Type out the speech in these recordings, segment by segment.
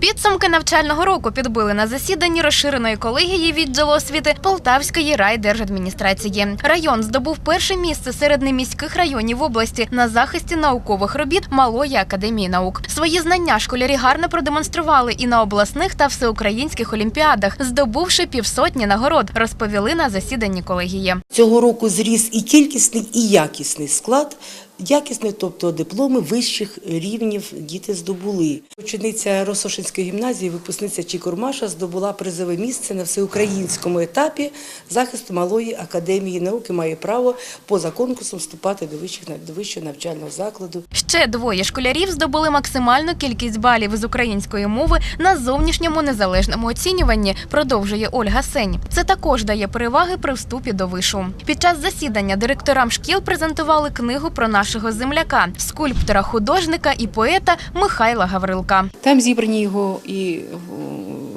Підсумки навчального року підбили на засіданні розширеної колегії відділу освіти Полтавської райдержадміністрації. Район здобув перше місце серед неміських районів області на захисті наукових робіт Малої академії наук. Свої знання школярі гарно продемонстрували і на обласних та всеукраїнських олімпіадах, здобувши півсотні нагород, розповіли на засіданні колегії. Цього року зріс і кількісний, і якісний склад. Якісний, тобто дипломи вищих рівнів діти здобули. Учениця Росошинської гімназії, випускниця Чікурмаша, здобула призове місце на всеукраїнському етапі захисту малої академії науки. Має право поза конкурсом вступати до вищих до вищого навчального закладу. Ще двоє школярів здобули максимальну кількість балів з української мови на зовнішньому незалежному оцінюванні, продовжує Ольга Сень. Це також дає переваги при вступі до вишу. Під час засідання директорам шкіл презентували книгу про нашого земляка, скульптора, художника і поета Михайла Гаврилка. Там зібрані його і о,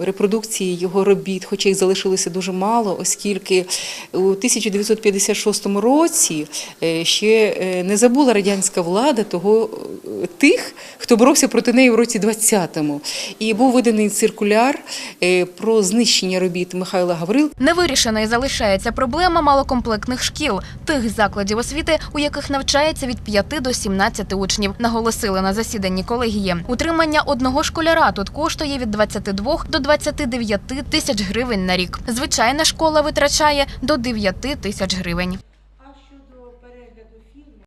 репродукції його робіт, хоча їх залишилося дуже мало, оскільки у 1956 році е, ще е, не забула радянська влада того е, тих, хто боровся проти неї в році 20-му. І був виданий циркуляр про знищення робіт Михайла Гаврилка. Невирішеною залишається проблема малокомплектних шкіл, тих закладів освіти, у яких навчається від 5 до 17 учнів, наголосили на засіданні колегії. Утримання одного школяра тут коштує від 22 до 29 тисяч гривень на рік. Звичайна школа витрачає до 9 тисяч гривень.